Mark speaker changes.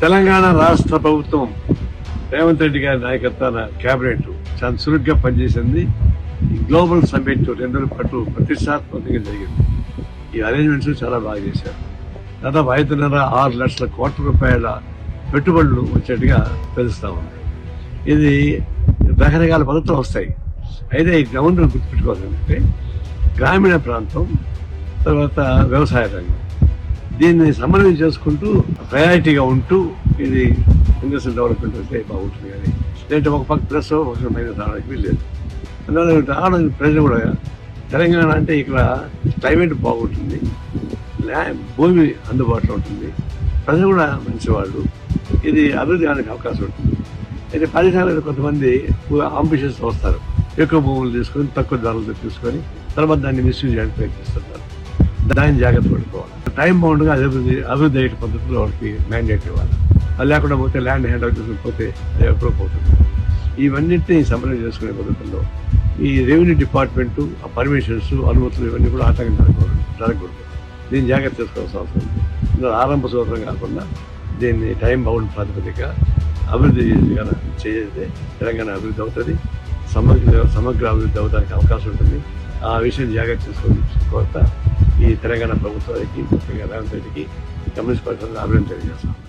Speaker 1: తెలంగాణ రాష్ట్ర ప్రభుత్వం రేవంత్ రెడ్డి గారి నాయకత్వాన కేబినెట్ చాలా చురుగ్గా పనిచేసింది. ఈ గ్లోబల్ సమ్మిట్ రెండు రోజుల పాటు ప్రతిష్టాత్మకంగా జరిగింది. ఈ అరేంజ్మెంట్స్ చాలా బాగా చేశారు. దాదాపు ఐదున్నర ఆరు లక్షల కోట్ల రూపాయల పెట్టుబడులు వచ్చేట్టుగా తెలుస్తా ఉంది. ఇది రకరకాల పద్ధతులు వస్తాయి. అయితే ఈ గ్రౌండ్ గుర్తుపెట్టుకోవాలంటే గ్రామీణ ప్రాంతం తర్వాత వ్యవసాయ రంగం. దీన్ని సమన్వయం చేసుకుంటూ ప్రయారిటీగా ఉంటూ ఇది ఇండస్ట్రియల్ డెవలప్మెంట్ అంటే బాగుంటుంది కానీ లేదంటే ఒక పక్క ప్లస్ ఒక పక్క మైనస్ రావడానికి వీల్లేదు. అందువల్ల రావడం ప్రజలు కూడా తెలంగాణ అంటే ఇక్కడ క్లైమేట్ బాగుంటుంది భూమి అందుబాటులో ఉంటుంది ప్రజలు కూడా మంచివాళ్ళు ఇది అభివృద్ధి కావడానికి అవకాశం ఉంటుంది. అయితే పరిశ్రమలు కొంతమంది అంబిషన్స్ వస్తారు. ఎక్కువ భూములు తీసుకొని తక్కువ ధరలతో తీసుకొని తర్వాత దాన్ని మిస్యూజ్ చేయడానికి ప్రయత్నిస్తున్నారు దాన్ని జాగ్రత్త పడుకోవాలి టైం బౌండ్గా అభివృద్ధి అభివృద్ధి అయ్యే పద్ధతిలో వాళ్ళకి మ్యాండేట్ ఇవ్వాలి. అది లేకుండా పోతే ల్యాండ్ హ్యాండ్ అవుట్ చేసుకుని పోతే అది ఎప్పుడో పోతుంది ఇవన్నింటినీ సమన్వయం చేసుకునే పద్ధతుల్లో ఈ రెవెన్యూ డిపార్ట్మెంటు ఆ పర్మిషన్స్ అనుమతులు ఇవన్నీ కూడా ఆటంకం జరగకూడదు. జరగకూడదు. దీన్ని జాగ్రత్త చేసుకోవాల్సిన అవసరం ఉంది. ఆరంభ సూత్రం కాకుండా దీన్ని టైం బౌండ్ ప్రాతిపదిక అభివృద్ధి చేస్తే తెలంగాణ అభివృద్ధి అవుతుంది. సమగ్ర సమగ్ర అభివృద్ధి అవడానికి అవకాశం ఉంటుంది. ఆ విషయం జాగ్రత్త చేసుకొని కోరుతా ఈ తెలంగాణ ప్రభుత్వానికి ముఖ్యంగా రేవంత్ రెడ్డికి కమ్యూనిస్ట్ పార్టీ అభివృద్ధి తెలియజేస్తాం